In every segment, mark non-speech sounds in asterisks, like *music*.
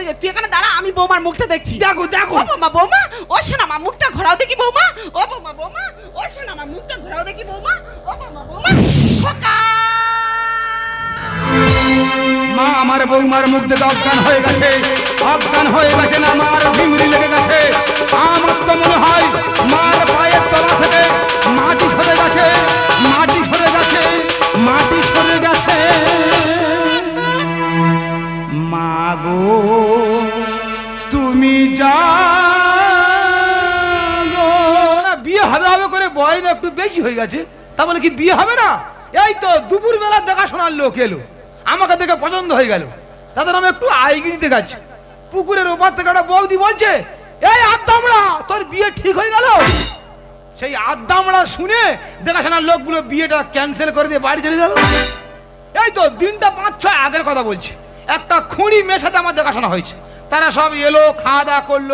তুই এখানে দাঁড়া আমি বৌমার মুখটা দেখছি। দেখো দেখো। ও বৌমা বৌমা ও শোনা মা মুখটা ঘোরাও দেখি বৌমা। ও বৌমা বৌমা ও শোনা মা মুখটা ঘোরাও দেখি বৌমা। ও বৌমা বৌমা খোকা মা আমার বৌমার মুখ দেখে অজ্ঞান হয়ে গেছে। অজ্ঞান হয়ে গেছে না আমার ভিমরি লেগে গেছে। আমার তো মনে হয় মার পায়ের তলা থেকে মাটি সরে গেছে। বয়স একটু বেশি হয়ে গেছে, তা বলে কি বিয়ে হবে না? এই তো দুপুর বেলা দেখাশোনার লোক এলো। আমাকে দেখে পছন্দ হয়ে গেল। তাদের আমি একটু আইগিরিতে গেছি পুকুরের ওপার থেকে একটা বৌদি বলছে, এই আদামড়া তোর বিয়ে ঠিক হয়ে গেল? সেই আদামড়া শুনে দেখাশোনার লোকগুলো বিয়েটা ক্যান্সেল করে দিয়ে বাড়ি চলে গেল। এই তো দিনটা পাঁচ, ছয় আগের কথা বলছি। একটা খুঁড়ি মেয়ের সাথে আমার দেখাশোনা হয়েছে। তারা সব এলো, খাওয়া দাওয়া করল,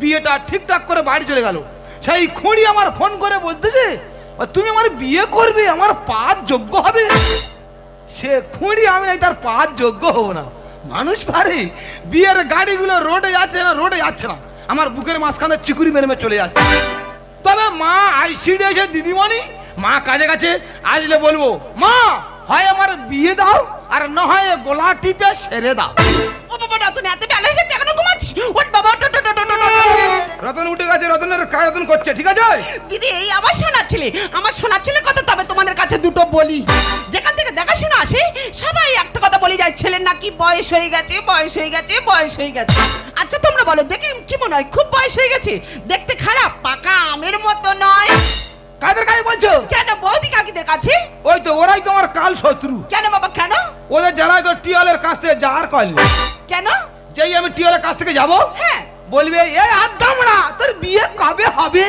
বিয়েটা ঠিকঠাক করে বাড়ি চলে গেল। সেই খুঁড়ি আমার ফোন করে বলতেছে তুমি আমার বিয়ে করবে আমার পাঁচ যোগ্য হবে সে খুঁড়ি আমি নাই তার পাঁচ যোগ্য হব না মানুষ পারে বিয়ের গাড়িগুলো রোডে যাচ্ছে না রোডে যাচ্ছে না আমার বুকের মাঝখানে চিকুরি মেরে চলে যাচ্ছে তবে মা আইসিডি এসে দিদিমণি মা কাজে কাছে আসলে বলব মা হয় আমার বিয়ে দাও আর না হয় গোলা টিপে সেরে দাও ও বাবা রতন এত বেলা হয়ে গেছে এখনও ঘুমাচ্ছি ওট বাবা রতন উঠে গেছে রতনের কাজ রতন করছে ঠিক আছে? দিদি এই আমার শোনার ছেলে আমার শোনার ছেলে কথা তবে তোমাদের কাছে দুটো বলি। যেখান থেকে দেখাশোনা আসে সবাই একটা কথা বলে যায় ছেলের নাকি বয়স হয়ে গেছে বয়স হয়ে গেছে বয়স হয়ে গেছে। আচ্ছা তোমরা বলো দেখে কি মনে হয় খুব বয়স হয়ে গেছে? দেখতে খারাপ পাকা আমের মতো নয়। কাদের কাছে বলছো? কেন বৌদি কাকিদের কাছে? ওই তো ওরাই তোমার কাল শত্রু। কেন বাবা কেন? ওদের জানাই তো টিয়ালের কাছ থেকে যার করলে কেন? যেই আমি টিয়ালের কাছ থেকে যাব হ্যাঁ। বলবে এই আদামড়া তোর বিয়ে কবে হবে?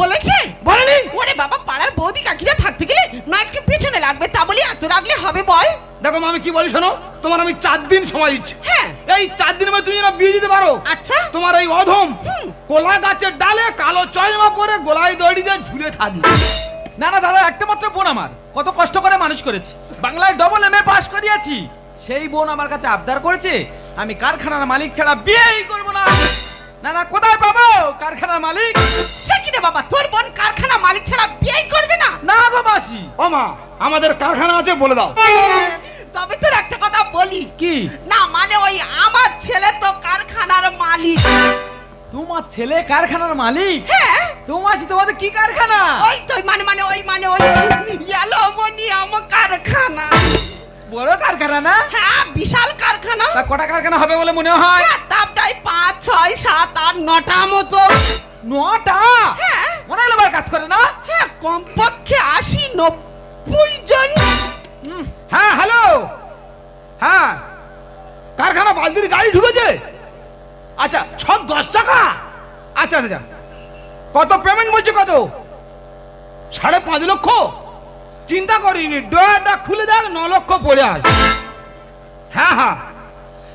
বলেছে? বলেনি? ওরে বাবা পাড়ার বৌদি কাকিরা থাকতে গেলে না একটু পিছনে লাগবে তা বলি এত রাখলে হবে বল? দেখো আমি কি বলি শোনো? তোমার আমি চার দিন সময় দিচ্ছি। হ্যাঁ। এই চার দিনের মধ্যে তুমি যেন বিয়ে দিতে পারো। আচ্ছা। তোমার এই অধম। কোলা গাছের ডালে কালো চয়মা পরে গোলায় দড়ি দিয়ে ঝুলে থাকবে। না না দাদা একটা মাত্র বোন আমার। কত কষ্ট করে মানুষ করেছি। বাংলায় ডবল এম এ পাস করিয়েছি। সেই বোন আমার কাছে আবদার করেছে আমি কারখানার মালিক ছাড়া বিয়েই করব না। না না কোথায় পাবো? কারখানার মালিক? সে কি রে বাবা তোর বোন কারখানা মালিক ছাড়া বিয়েই করবে না? না গো মাসি। ও মা আমাদের কারখানা আছে বলে দাও। তবে তোর একটা কথা বলি। কি? না মানে ওই আমার ছেলে তো কারখানার মালিক। তোমার ছেলে কারখানার মালিক? হ্যাঁ। তোমার তোমাদের কি কারখানা? ওই তো মানে মানে ওই মানে ওই অ্যালুমিনিয়াম কারখানা। বড় কারখানা না? হ্যাঁ বিশাল কারখানা। তা কটা কারখানা হবে বলে মনে হয়? হ্যাঁ, তা প্রায় পাঁচ ছয় সাত আট নটা মতো। নটা? হ্যাঁ। মনে হলো আবার কাজ করে না? হ্যাঁ কমপক্ষে আশি নব্বই জন। হ্যাঁ হ্যালো। হ্যাঁ। কারখানা বালতির গাড়ি ঢুকেছে? আচ্ছা সব দশ টাকা? আচ্ছা আচ্ছা কত পেমেন্ট বলছে কত? সাড়ে পাঁচ লক্ষ? চিন্তা করিনি ডয়ারটা খুলে দেখ ন লক্ষ পড়ে আস হ্যাঁ হ্যাঁ।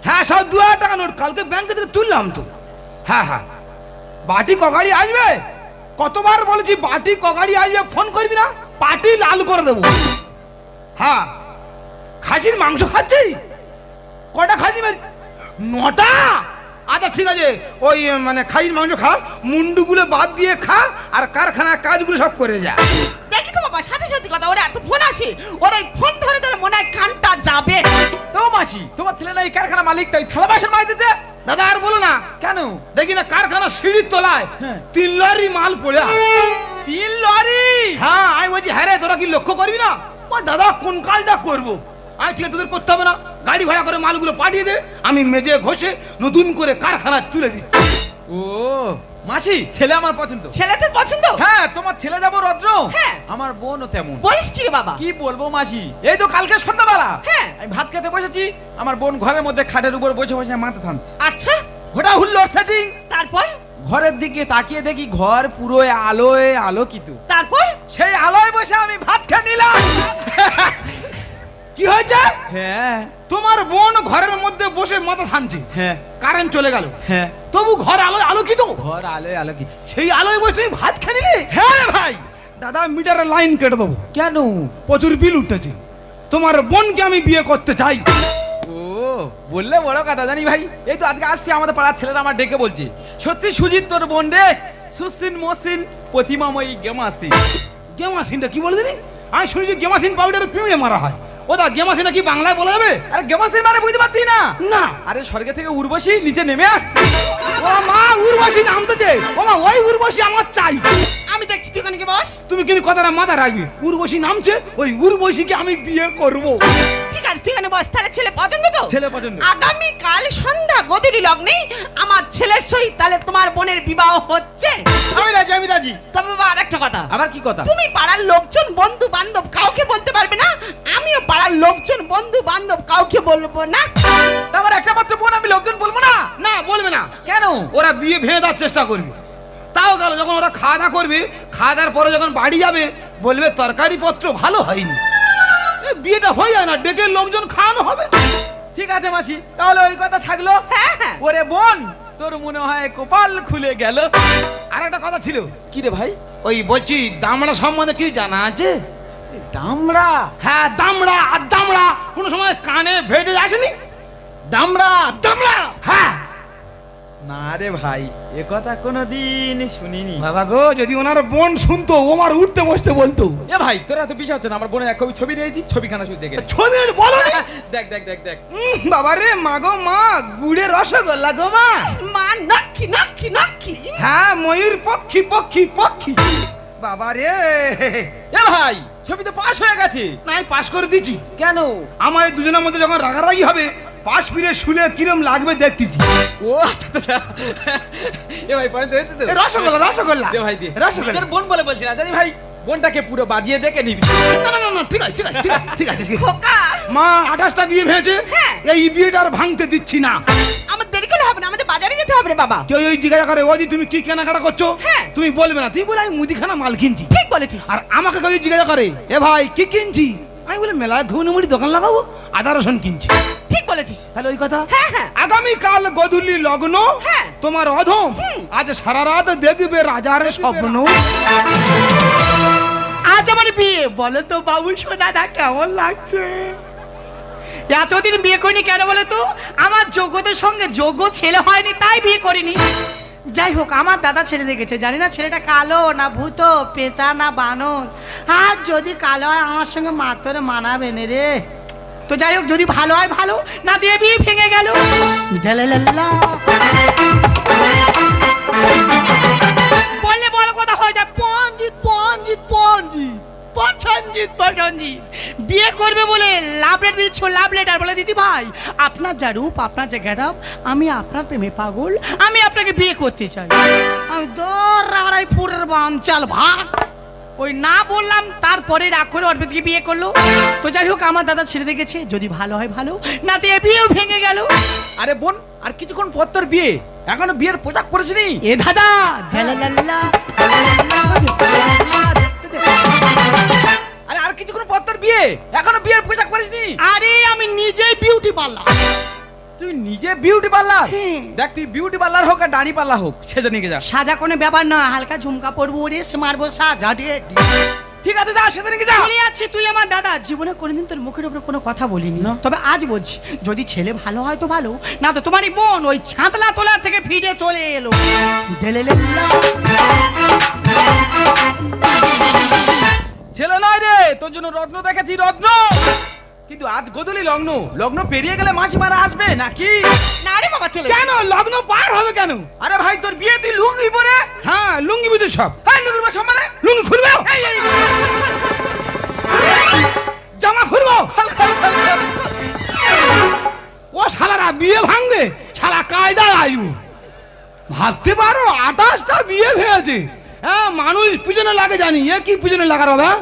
হ্যাঁ সব দু হাজার টাকা নোট, কালকে ব্যাংকে থেকে তুললাম তো। হ্যাঁ হ্যাঁ। বাটি কগাড়ি আসবে? কতবার বলেছি বাটি কগাড়ি আসবে ফোন করবি না? পাটি লাল করে দেবো। হ্যাঁ। খাসির মাংস খাচ্ছি কটা খাসি নটা? আচ্ছা ঠিক আছে। ওই মানে খাসির মাংস খা, মুন্ডুগুলো বাদ দিয়ে খা, আর কারখানার কাজগুলো সব করে যা। সাথে কথা ওরা এত ফোন আসে। ওরা এই ফোন ধরে ধরে মনে হয় কানটা যাবে। তো মাসি তোমার ছেলে না এই কারখানা মালিক তাই থালা বাসন মাইতেছে? দাদা আর বলো না। কেন? দেখি না কারখানা সিঁড়ির তলায় হ্যাঁ। তিন লরি মাল পড়ে তিন লরি? হ্যাঁ আমি বলছি হ্যাঁ রে তোরা কি লক্ষ্য করবি না? ও দাদা কোন কাজটা করব? আমি ঠিক তোদের করতে হবে না। গাড়ি ভাড়া করে মালগুলো পাঠিয়ে দে আমি মেজে ঘষে নতুন করে কারখানা তুলে দিচ্ছি। ও মাসি ছেলে আমার পছন্দ। ছেলে তোর পছন্দ? হ্যাঁ তোমার ছেলে যাব রদ্র। হ্যাঁ। আমার বোনও তেমন। বলিস কি রে বাবা? কি বলব মাসি? এই তো কালকে সন্ধ্যাবেলা। হ্যাঁ। আমি ভাত খেতে বসেছি আমার বোন ঘরের মধ্যে খাটের উপর বসে বসে মাথা থামছে। আচ্ছা। ওটা হুল্লোর সেটিং তারপর? ঘরের দিকে তাকিয়ে দেখি ঘর পুরো আলোয় আলোকিত। তারপর? সেই আলোয় বসে আমি ভাত খেয়ে নিলাম। *laughs* কি হয়েছে? হ্যাঁ। তোমার বোন ঘরের মধ্যে বসে মাথা থানছে হ্যাঁ। কারেন্ট চলে গেল। হ্যাঁ। তবু ঘর আলো আলোকিত। ঘর আলোয় আলোকিত। সেই আলোয় বসে তুমি ভাত খেয়ে নিলে? হ্যাঁ ভাই। দাদা মিটারের লাইন কেটে দেবো। কেন? প্রচুর বিল উঠতেছে তোমার বোনকে আমি বিয়ে করতে চাই। ও বললে বড় কথা জানি ভাই। এই তো আজকে আসছি আমাদের পাড়ার ছেলেরা আমার ডেকে বলছে। সত্যি সুজিত তোর বোন রে? সুসিন মসিন প্রতিমাময়ী গেমাসিন। গেমাসিনটা কি বলে দিনি আমি শুনেছি গেমাসিন পাউডারে পিঁড়ে মারা হয়। ওটা গেমাসিনটা কি বাংলায় বলা যাবে? আরে গেমাসিন মানে বুঝতে পারছি না। না। আরে স্বর্গে থেকে উর্বশী নিচে নেমে আসছে। ও মা উর্বশী নামতেছে। ও মা ওই উর্বশী আমার চাই। আমি দেখছি তুই গিয়ে বস। তুমি কিন্তু কথাটা মাথা রাখবি। উর্বশী নামছে ওই উর্বশীকে আমি বিয়ে করব। ঠিক আছে ঠিক আছে বস। তাহলে ছেলে পছন্দ তো? ছেলে পছন্দ। আগামী কাল সন্ধ্যা গদিরি লগ্নে আমার ছেলের সহিত তাহলে তোমার বোনের বিবাহ হচ্ছে? আমি রাজি আমি রাজি। তবে বাবা আরেকটা কথা। আবার কি কথা? তুমি পাড়ার লোকজন বন্ধু বান্ধব কাউকে বলতে পারবে না? আমিও পাড়ার লোকজন বন্ধু বান্ধব কাউকে বলব না। আমার একটা মাত্র বোন আমি লোকজন বলব না? না বলবে না। কেন? ওরা বিয়ে ভেঙে দেওয়ার চেষ্টা করবে। তাও গেল যখন ওরা খাওয়া দাওয়া করবে খাওয়া দাওয়ার পরে যখন বাড়ি যাবে বলবে তরকারি পত্র ভালো হয়নি। বিয়েটা হয়ে যায় না ডেকে লোকজন খাওয়ানো হবে। ঠিক আছে মাসি তাহলে ওই কথা থাকল। হ্যাঁ হ্যাঁ। ওরে বোন তোর মনে হয় কপাল খুলে গেল? আর একটা কথা ছিল। কি রে ভাই? ওই বলছি দামড়া সম্বন্ধে কি জানা আছে? দামড়া? হ্যাঁ দামড়া আর দামড়া কোনো সময় কানে ভেটে আসেনি? দামড়া দামড়া! না রে ভাই এ কথা কোনোদিন শুনিনি। বাবা গো যদি ওনার বোন শুনতো ও আমার উঠতে বসতে বলতো। এ ভাই তোরা তো বিশ্বাস হচ্ছে না আমার বোনের এক কবি ছবি রয়েছি ছবিখানা শুধু দেখে। ছবি বলো। *laughs* দেখ দেখ দেখ দেখ। বাবা রে মা গো মা গুড়ে রসগোল্লা গো মা। মা নক্ষি নক্ষি নক্ষি হ্যাঁ ময়ূর পক্ষী পক্ষী পক্ষী। বাবা রে। এ ভাই ছবি তো পাস হয়ে গেছে। নাই পাস করে দিচ্ছি কেন? আমায় দুজনের মধ্যে যখন রাগারাগি হবে পাশ ফিরে শুলে কিরম লাগবে দেখতেছি। ও এ ভাই পয়েন্ট হয়েছে তো? রসগোল্লা রসগোল্লা। দে ভাই দে। রসগোল্লা। বোন বলে বলছি না জানি ভাই বোনটাকে পুরো বাজিয়ে দেখে নিবি। না না না, ঠিক আছে ঠিক আছে ঠিক আছে, ঠিক আছে। মা আঠাশটা বিয়ে ভেঙেছে হ্যাঁ। এই বিয়েটা আর ভাঙতে দিচ্ছি না। আমার দেরি করলে হবে না আমাদের বাজারে যেতে হবে রে বাবা। কেউ ওই জিজ্ঞাসা করে ওদি তুমি কি কেনাকাটা করছ? হ্যাঁ। তুমি বলবে না তুই বলে আমি মুদিখানা মাল কিনছি। ঠিক বলেছিস। আর আমাকে কেউ জিজ্ঞাসা করে এ ভাই কি কিনছি? আমি বলে মেলায় ঘুমনি মুড়ি দোকান লাগাবো আদা রসুন কিনছি। ঠিক বলেছিস। তাহলে ওই কথা? হ্যাঁ হ্যাঁ। আগামী কাল গধূলি লগ্ন হ্যাঁ। তোমার অধম। আজ সারা রাত দেখবে রাজার স্বপ্ন। আজ আমার বিয়ে। বলো তো বাবু সোনাটা কেমন লাগছে? এতদিন বিয়ে করিনি কেন বলো তো? আমার যোগ্যতার সঙ্গে যোগ্য ছেলে হয়নি তাই বিয়ে করিনি। যাই হোক আমার দাদা ছেলে দেখেছে। জানি না ছেলেটা কালো না ভূত পেঁচা না বানর। আর যদি কালো হয় আমার সঙ্গে মাতরে মানাবে নে রে। তো যাই হোক, যদি ভালো হয় ভালো, না দিয়ে বিয়ে ভেঙে গেল। বললে বড় কথা হয়ে যায়, পঞ্জিত পঞ্জিত পঞ্জিত পছন্দিত পছন্দিত বিয়ে করবে বলে লাভ লেটার দিচ্ছ লাভ লেটার বলে, দিদি ভাই, আপনার যা রূপ, আপনার যা গেট আমি আপনার প্রেমে পাগল, আমি আপনাকে বিয়ে করতে চাই। আমি দর রাগাই ফুরের চাল ভাগ। ওই না বললাম তারপরে রাগ করে অর্পিতকে বিয়ে করল। তো যাই হোক আমার দাদা ছেড়ে দেখেছে যদি ভালো হয় ভালো না তো এ বিয়েও ভেঙে গেল। আরে বোন আর কিছুক্ষণ পর তোর বিয়ে। এখনও বিয়ের পোশাক পরেছিনি এ দাদা আরে আর কিছুক্ষণ পর তোর বিয়ে? এখনও বিয়ের পোশাক পরিসনি আরে আমি নিজেই বিউটি পারলাম। তুই নিজে বিউটি পার্লার দেখ তুই বিউটি পার্লার হোক আর দাড়ি পাল্লা হোক সেজে নিয়ে যা। সাজা কোনো ব্যাপার না হালকা ঝুমকা পরবো রেস মারবো সাজা দিয়ে ঠিক আছে যা সেজে নিয়ে যা। চলে যাচ্ছে তুই আমার দাদা। জীবনে কোনোদিন তোর মুখের উপরে কোনো কথা বলিনি। তবে আজ বলছি যদি ছেলে ভালো হয় তো ভালো না তো তোমারই বোন ওই ছাতলা তোলা থেকে ফিরে চলে এলো। ছেলে নয় রে তোর জন্য রত্ন দেখেছি রত্ন! কিন্তু আজ গদলি লগ্ন। লগ্ন পেরিয়ে গেলে মাসি মারা আসবে নাকি? না রে বাবা চলে কেন? লগ্ন পার হবে কেন? আরে ভাই তোর বিয়ে তুই লুঙ্গি পরে? হ্যাঁ লুঙ্গি বুঝে সব। হ্যাঁ লুঙ্গি পরে সম্মানে লুঙ্গি খুলবে? জামা খুলবো? খল, খল, খল, খল। ও শালারা বিয়ে ভাঙবে? শালা কায়দায় আইব। ভাবতে পারো আঠাশটা বিয়ে ভেঙেছে। হ্যাঁ মানুষ পিছনে লাগে জানি। এ কি পিছনে লাগার হবে হ্যাঁ?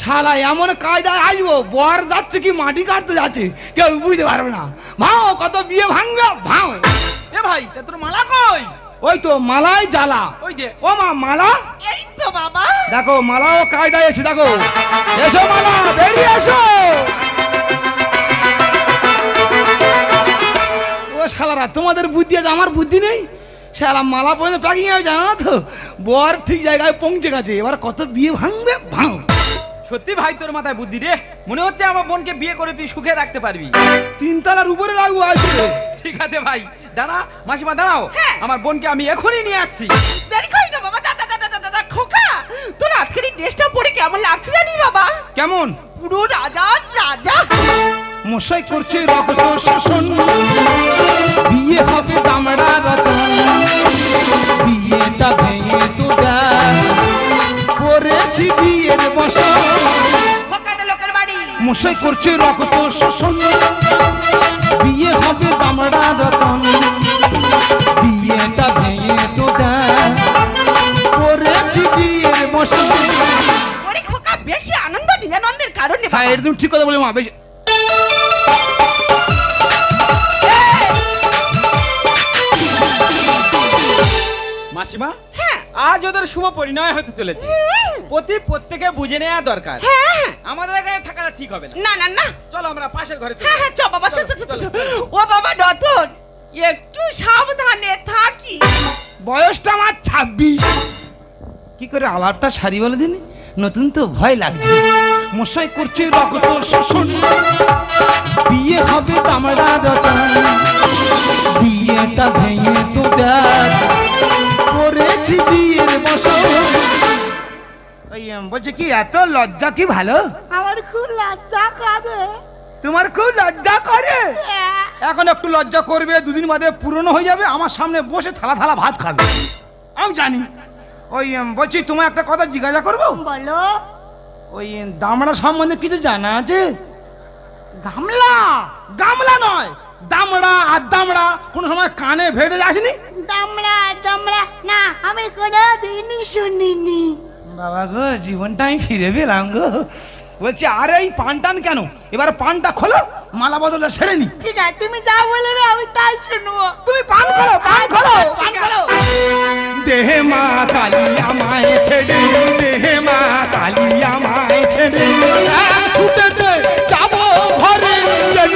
শালা এমন কায়দায় আসব বর যাচ্ছে কি মাটি কাটতে যাচ্ছে কেউ বুঝতে পারবে না। ভাও কত বিয়ে ভাঙবে ভাও। এ ভাই তা তোর মালা কই? ওই তো মালাই জ্বালা। ওই যে। ও মা মালা? এই তো বাবা। দেখো মালা ও কায়দায় এসে দেখো। এসো মালা বেরিয়ে এসো। ও শালারা তোমাদের বুদ্ধি আছে আমার বুদ্ধি নেই? শালা মালা পর্যন্ত প্যাকিং হবে জানো না তো? বর ঠিক জায়গায় পৌঁছে গেছে এবার কত বিয়ে ভাঙবে ভাঙ সত্যি ভাই তোর মাথায় বুদ্ধি রে? মনে হচ্ছে আমার বোনকে বিয়ে করে তুই সুখে রাখতে পারবি। তিনতলার উপরে রাখব আছে ঠিক আছে ভাই দাঁড়া মাসিমা দাঁড়াও। হ্যাঁ। আমার বোনকে আমি এখনই নিয়ে আসছি। দেরি করি না বাবা দাদা দাদা দাদা দাদা খোকা। তোর আজকের এই ড্রেসটা পরে কেমন লাগছে জানি বাবা? কেমন? পুরো রাজা রাজা। মশাই করছে রক্ত শোষণ। বিয়ে হবে দামড়া রতন। বিয়েটা ভেঙে তো করেছি বিয়ের মশাই করছে রক্ত শোষণ। বিয়ে হবে দামড়া রতন বিয়েটা ভেঙে তো করেছি বিয়ের খোকা বেশি আনন্দ নিরানন্দের কারণে। হ্যাঁ একদম ঠিক কথা বলে মা বেশি। মাসিমা হ্যাঁ। আজ ওদের শুভ পরিণয় হতে চলেছে। প্রতি প্রত্যেকে বুঝে নেওয়া দরকার। হ্যাঁ আমাদের ঠিক হবে না। না না না। চলো আমরা পাশের ঘরে চলে হ্যাঁ হ্যাঁ চ বাবা চ চ চ। ও বাবা রতন একটু সাবধানে থাকি। বয়সটা আমার ছাব্বিশ। কি করে আলারটা সারি বলে দিন নতুন তো ভয় লাগছে। মশাই করছে রক্ত শোষণ। বিয়ে হবে তামড়া রতন। বিয়েটা ভেঙে তো দেখ করেছি বিয়ের বসন। উম, বলছে কি এত লজ্জা কি ভালো? আমার খুব লজ্জা করে। তোমার খুব লজ্জা করে? এখন একটু লজ্জা করবে দুদিন বাদে পুরনো হয়ে যাবে আমার সামনে বসে থালা থালা ভাত খাবে। আমি জানি। ওই বলছি তোমার একটা কথা জিজ্ঞাসা করব? বলো। ওই দামড়া সম্বন্ধে কিছু জানা আছে? গামলা? গামলা নয় দামড়া আর দামড়া। কোনো সময় কানে ভেটে যাসনি দামড়া দামড়া না আমি কোনো দিনই শুনিনি। বাবা গো জীবনটা আমি ফিরে পেলাম গো। বলছি আরে এই পান টান কেন? এবার পানটা খোলো মালা বদলে সেরে নি। ঠিক আছে তুমি যা বলবে আমি তাই শুনব। তুমি পান করো পান করো পান করো দেহে মা কালী আমায় ছেড়ে দেহে মা কালী আমায় ছেড়ে এক ছুটেতে যাব ঘরে যেন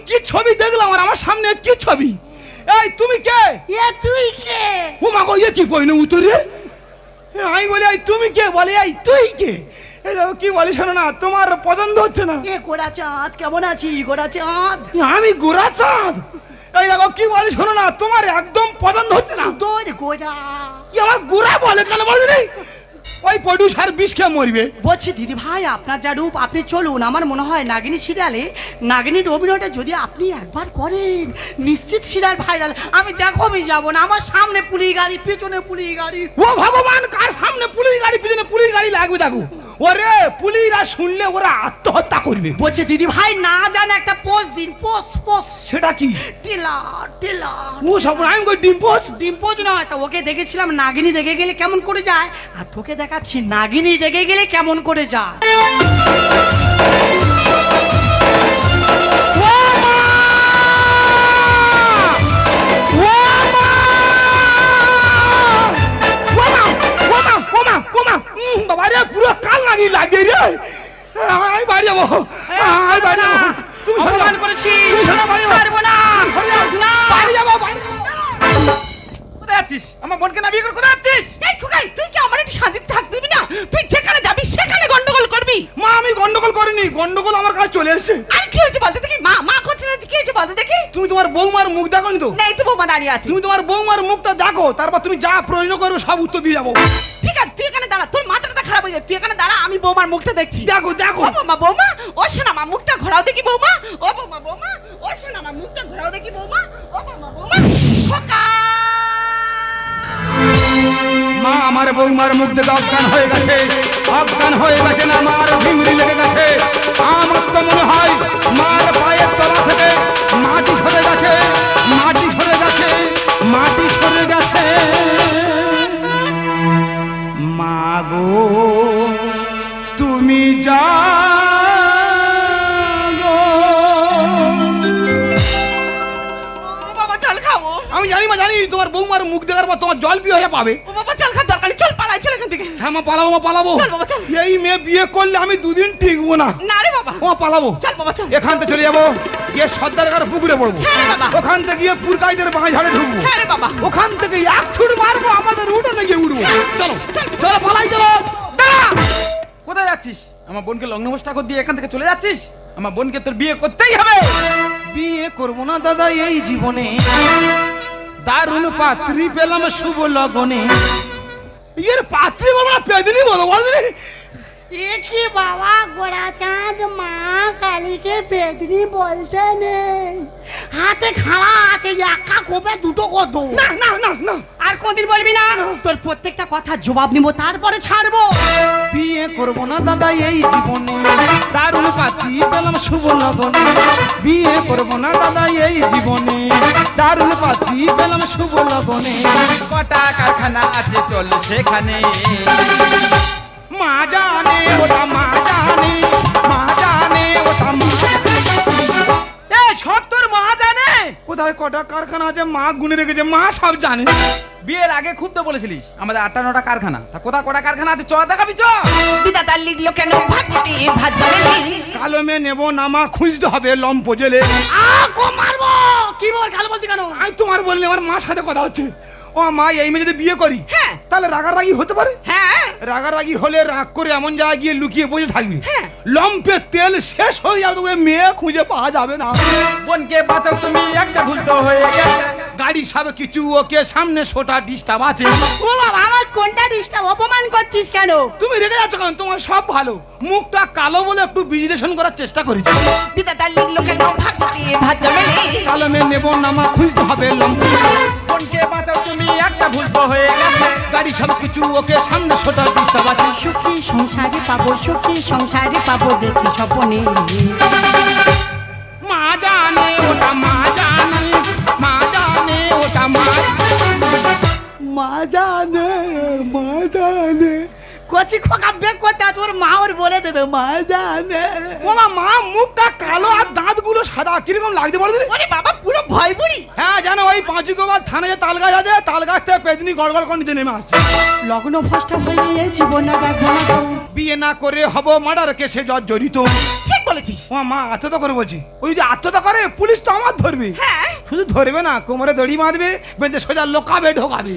কি ছবি দেখলাম আর আমার সামনে কি ছবি? এই তুমি কে? এ তুই কে? ও মা গো কি কইনি উত্তরে এ, আমি বলি এই তুমি কে? বলে এই তুই কে? এই দেখো কি বলি শোনো না তোমার পছন্দ হচ্ছে না। এ গোড়া চাঁদ কেমন আছিস গোড়া চাঁদ আমি গোরা চাঁদ এই দেখো কি বলি শোনো না তোমার একদম পছন্দ হচ্ছে না। তোর গোড়া কি আমার গোরা বলে কেন বলে ওই প্রডিউসার বিষ খেয়ে মরবে। বলছি দিদি ভাই আপনার যা রূপ আপনি চলুন। আমার মনে হয় নাগিনী সিরিয়ালে নাগিনীর অভিনয়টা যদি আপনি একবার করেন নিশ্চিত সিরিয়াল ভাইরাল আমি দেখো আমি যাব না আমার সামনে পুলিশ গাড়ি পেছনে পুলিশ গাড়ি। ও ভগবান কার সামনে পুলিশ গাড়ি পিছনে পুলিশ গাড়ি লাগবে দেখো। ওরে পুলিশরা শুনলে ওরা আত্মহত্যা করবে। বলছে দিদি ভাই না জানে একটা পোস দিন পোস পোস সেটা কি? টেলা টেলা। ও সব আমি কই ডিম্পোস ডিম্পোস নয় তো ওকে দেখেছিলাম নাগিনী দেখে গেলে কেমন করে যায়? আর তোকে দেখাচ্ছি নাগিনী দেখে গেলে কেমন করে যায়? বাবা রে পুরো কাল লাগি লাগে রে। আমি বাড়ি যাব আমি বাড়ি যাব তুমি। অপমান করেছিস। ছাড়বো না। না। বাড়ি যাব বাড়ি কোথায় যাচ্ছিস? আমার বোনকে না বিয়ে করে কোথায় যাচ্ছিস? এই খোকাই তুই কি আমার একটু শান্তিতে থাকতে দিবি না? তুই যেখানে যাবি সেখানে গন্ডগোল করবি। মা আমি গন্ডগোল করিনি। গন্ডগোল আমার কাছে চলে এসেছে। আর কি হয়েছে বলতে দেখি? মা মা করছে না কি হয়েছে বলতে দেখি? তুমি তোমার বৌমার মুখ দেখো তো? নেই তো বৌমা দাঁড়িয়ে আছে। তুমি তোমার বৌমার মুখটা দেখো। তারপর তুমি যা প্রশ্ন করবে সব উত্তর দিয়ে যাব। আছে তুই এখানে দাঁড়া তোর মাথাটা খারাপ হয়ে যাচ্ছে তুই এখানে দাঁড়া আমি বৌমার মুখটা দেখছি। দেখো দেখো। ও বৌমা বৌমা ও শোনা মা মুখটা ঘোরাও দেখি বৌমা। ও বৌমা বৌমা ও শোনা মা মুখটা ঘোরাও দেখি বৌমা। ও বৌমা বৌমা খোকা মা আমার বৌমার মুখ দেখে অজ্ঞান হয়ে গেছে অজ্ঞান হয়ে গেছে না আমার ভিমরি লেগে গেছে। আমার তো মনে হয় মার পায়ের তলা থেকে মাটি মুখ দেখার পর তোমার জল পিয়ে হয়ে পাবে। ও বাবা জল খাওয়ার দরকার নেই চল পালা পালাই চল এখান থেকে। হ্যাঁ মা পালাবো মা পালাবো। চল বাবা, চল। এই মেয়ে বিয়ে করলে আমি দুদিন টিকবো না। না রে বাবা। ও পালাবো। চল বাবা চল। এখান থেকে চলে যাব। গিয়ে সর্দারকার পুকুরে পড়ব। হ্যাঁ রে বাবা। ওখান থেকে গিয়ে পুরকাইদের বাঁশ ঝাড়ে ঢুকবো। হ্যাঁ রে বাবা। ওখান থেকে এক ছুট মারবো আমাদের উঠোনে গিয়ে উঠবো। চলো চলো। পালাই চলো। দাঁড়া! কোথায় যাচ্ছিস? আমার বোনকে লগ্নভোজ ঠাকুর দিয়ে এখান থেকে চলে যাচ্ছিস? আমার বোনকে তোর বিয়ে করতেই হবে। বিয়ে করব না দাদা এই জীবনে। দারুণ পাত্রী পেলাম শুভ লগনে। এর পাত্রী বলব না পেদিনি বলো এ কি বাবা গোড়া চাঁদ মা কালীকে বেদনি বলতে নেই হাতে খাড়া আছে একা কোপে দুটো কত না না না না আর কোনদিন বলবি না। তোর প্রত্যেকটা কথা জবাব নিব তারপরে ছাড়বো। বিয়ে করব না দাদা এই জীবনে। দারুণ পাত্রী পেলাম শুভ লগনে। বিয়ে করব না দাদা এই জীবনে। দারুণ পাত্রী পেলাম শুভ লগনে। কটা কারখানা আছে চল সেখানে। কোথায় কটা কারখানা আছে? মা গুনে রেখেছে। মা সব জানে। বিয়ের আগে খুব তো বলেছিলিস আমাদের আটটা নটা কারখানা। তা কোথা কটা কারখানা আছে? চ দেখাবি চ। বিধাতা লিখলো কেন জমেনি কালো মেয়ে নেব না মা খুঁজতে হবে লম্প জেলে। আ কো মারবো! কি বল কালো বলতি কেন? আমি তোমার বললে আমার মার সাথে কথা হচ্ছে। ও মা এই মেয়ে যদি বিয়ে করি হ্যাঁ। তাহলে রাগারাগি হতে পারে? হ্যাঁ। রাগারাগি হলে রাগ করে এমন জায়গায় গিয়ে লুকিয়ে বসে থাকবি। হ্যাঁ। লম্পে তেল শেষ হয়ে যাবে তোকে মেয়ে খুঁজে পাওয়া যাবে না। বোনকে বাঁচাও তুমি একটা ভুল তো হয়ে গেছে। গাড়ি সাবে কিছু ওকে সামনে সোটা ডিস্টার্ব আছে। ও বাবা আমার কোনটা ডিস্টার্ব অপমান করছিস কেন? তুমি রেগে যাচ্ছ কেন? তোমার সব ভালো। মুখটা কালো বলে একটু বিজিলেশন করার চেষ্টা করেছি। বিধাতা লিখলো কেন ভাগ্যতে ভাত জমেনি কালো মেয়ে নেব না মা খুঁজতে হবে লম্প বোনকে বাঁচাও তুমি? একটা ভুল তো হয়ে গেছে। গাড়ি সব কিছু ওকে সামনে সোটা ডিস্টার্ব আছে। সুখী সংসারে পাবো সুখী সংসারে পাবো দেখি স্বপনে। মা জানে ওটা মা মা জানে মা জানে কচি খোকা বেক করতে তোর মা ওর বলে দেবে মা জানে ওমা মা মুখটা কালো আর দাঁতগুলো সাদা কীরকম লাগতে বলে? ওরে বাবা পুরো ভয় হ্যাঁ ওই পাঁচু গোবার থানে যে তাল গাছ আছে তাল গাছ থেকে পেদনি গড় গড় করে নিচে নেমে আসছে। লগ্ন ভ্রষ্ট হয়ে এই জীবনে। বিয়ে না করে হব মার্ডার কেসে জর্জরিত। ঠিক বলেছিস। ও মা আত্মহত্যা করে বলছি। ওই যে আত্মহত্যা করে পুলিশ তো আমার ধরবে। হ্যাঁ। শুধু ধরবে না কোমরে দড়ি বাঁধবে বেঁধে সোজা লোকাবে ঢোকাবে।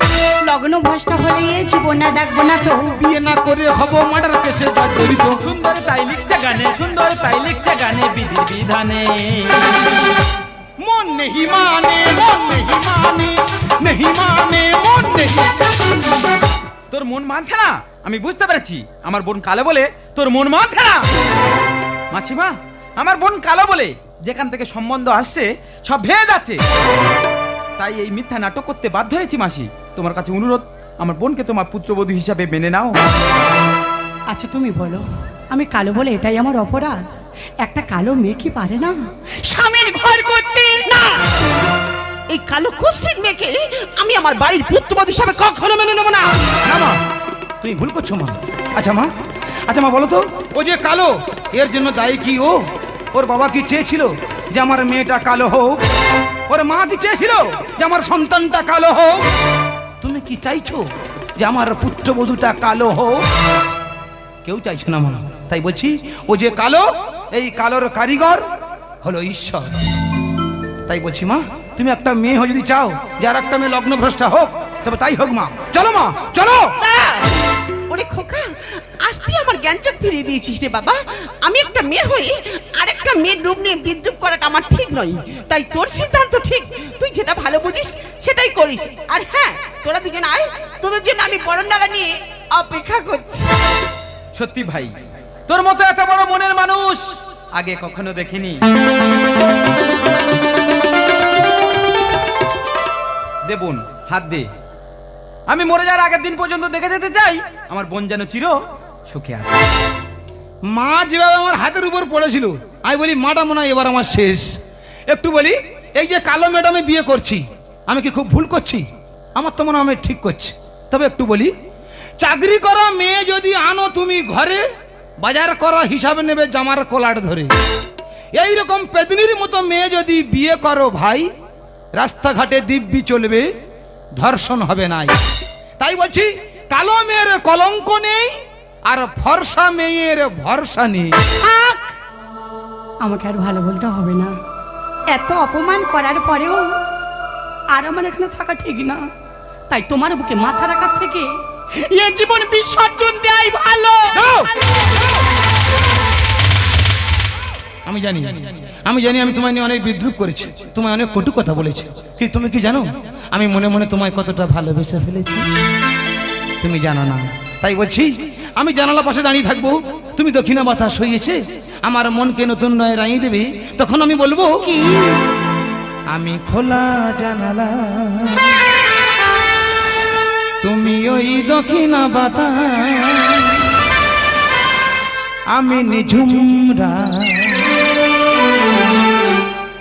লগ্ন ভ্রষ্ট হলে এই জীবনে দেখব না তো বিয়ে না করে হব মার্ডার কেসে জর্জরিত। সুন্দর তাই লিখছে গানে সুন্দর তাই লিখছে গানে বিধি বিধানে। নেহি মানে মন নেহি মানে নেহি মানে মন নেহি তোর মন মানছে না? আমি বুঝতে পেরেছি। আমার বোন কালো বলে তোর মন মানছে না। মাসিমা আমার বোন কালো বলে যেখান থেকে সম্বন্ধ আসছে সব ভেয়ে যাচ্ছে তাই এই মিথ্যা নাটক করতে বাধ্য হয়েছি মাসি। তোমার কাছে অনুরোধ আমার বোনকে তোমার পুত্রবধূ হিসাবে মেনে নাও। আচ্ছা তুমি বলো আমি কালো বলে এটাই আমার অপরাধ? একটা কালো মেয়ে কি পারে না? স্বামীর ঘর করতে না। এই কালো কুষ্ঠির মেয়েকে আমি আমার বাড়ির পুত্রবধূ হিসাবে কখনো মেনে নেব না। না মা, তুমি ভুল করছ মা। আচ্ছা মা আচ্ছা মা, বলো তো, ও যে কালো, এর জন্য দায়ী কি ও? ওর বাবা কি চেয়েছিল যে আমার মেয়েটা কালো হোক? ওর মা কি চেয়েছিল যে আমার সন্তানটা কালো হোক? তুমি কি চাইছো যে আমার পুত্রবধূটা কালো হোক? কেউ চাইছে না মা, তাই বলছি, ও যে কালো, এই কালোর কারিগর হলো ঈশ্বর। তাই বলছি মা তুমি একটা মেয়ে হয়ে যদি চাও যে আর একটা মেয়ে লগ্নভ্রষ্টা হোক তবে তাই হোক মা। চলো মা চলো! ওরে খোকা আজ তুই আমার জ্ঞানচক ফিরিয়ে দিয়েছিস রে বাবা। আমি একটা মেয়ে হই আর একটা মেয়ের রূপ নিয়ে বিদ্রুপ করাটা আমার ঠিক নয়। তাই তোর সিদ্ধান্ত ঠিক। তুই যেটা ভালো বুঝিস সেটাই করিস। আর হ্যাঁ তোরা দুজন আয় তোদের জন্য আমি বরণডালা নিয়ে অপেক্ষা করছি। সত্যি ভাই তোর মতো এত বড় মনের মানুষ আগে কখনো দেখিনি। দে বোন, হাত দে। আমি মরে যাওয়ার আগের দিন পর্যন্ত দেখে যেতে চাই, আমার বোন যেন চির সুখে আছে। মা যেভাবে আমার হাতের উপর পড়েছিল, আমি বলি, মাটা মনে হয় এবার আমার শেষ। একটু বলি, এই যে কালো ম্যাডামে বিয়ে করছি, আমি কি খুব ভুল করছি? আমার তো মনে হয় আমি ঠিক করছি। তবে একটু বলি, চাকরি করা মেয়ে যদি আনো তুমি ঘরে, বাজার করা হিসাবে নেবে জামার কলাট ধরে। এই রকম পেদনির মতো মেয়ে যদি বিয়ে করো ভাই রাস্তাঘাটে দিব্যি চলবে ধর্ষণ হবে নাই। তাই বলছি কালো মেয়ের কলঙ্ক নেই আর ফর্সা মেয়ের ভরসা নেই। আমাকে আর ভালো বলতে হবে না। এত অপমান করার পরেও আর আমার এখানে থাকা ঠিক না। তাই তোমার বুকে মাথা রাখার থেকে এ জীবন বিসর্জন দেয় ভালো। আমি জানি আমি জানি আমি তোমায় নিয়ে অনেক বিদ্রুপ করেছি, তোমায় অনেক কটু কথা বলেছি। কি, তুমি কি জানো? আমি মনে মনে তোমায় কতটা ভালোবেসে ফেলেছি। তুমি জানো না। তাই বলছি, আমি জানালা পাশে দাঁড়িয়ে থাকব, তুমি দক্ষিণা বাতাস হয়েছে আমার মনকে নতুন নয় রাঙিয়ে দেবে, তখন আমি বলব কি? আমি খোলা জানালা। তুমি ওই দক্ষিণা বাতাস। আমি নিঝুমরা।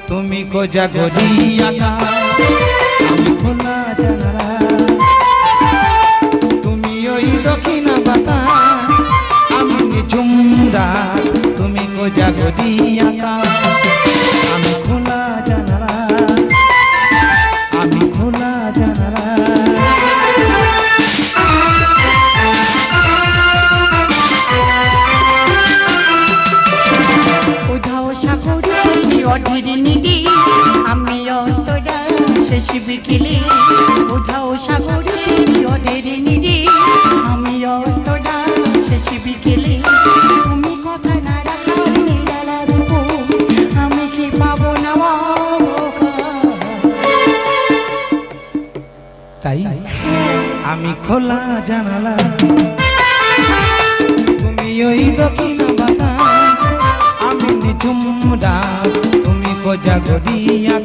তুমি কোজা গড়িয়াকা আমি খোলা জানালা তুমি ওই দক্ষিণা বাতা আমি নিঝুমরা। তুমি কোজা গড়িয়াকা বিকেলে উধাও সাগর অধীর নিদি আমি অস্তরা শেষ বিকেলে, তুমি কথা না রাখার নিরালার আমি কি পাবো না তাই আমি খোলা জানালা, তুমি ওই দক্ষিণ বাতাস, আমি নিঝুমরা তুমি কোজা গড়িয়া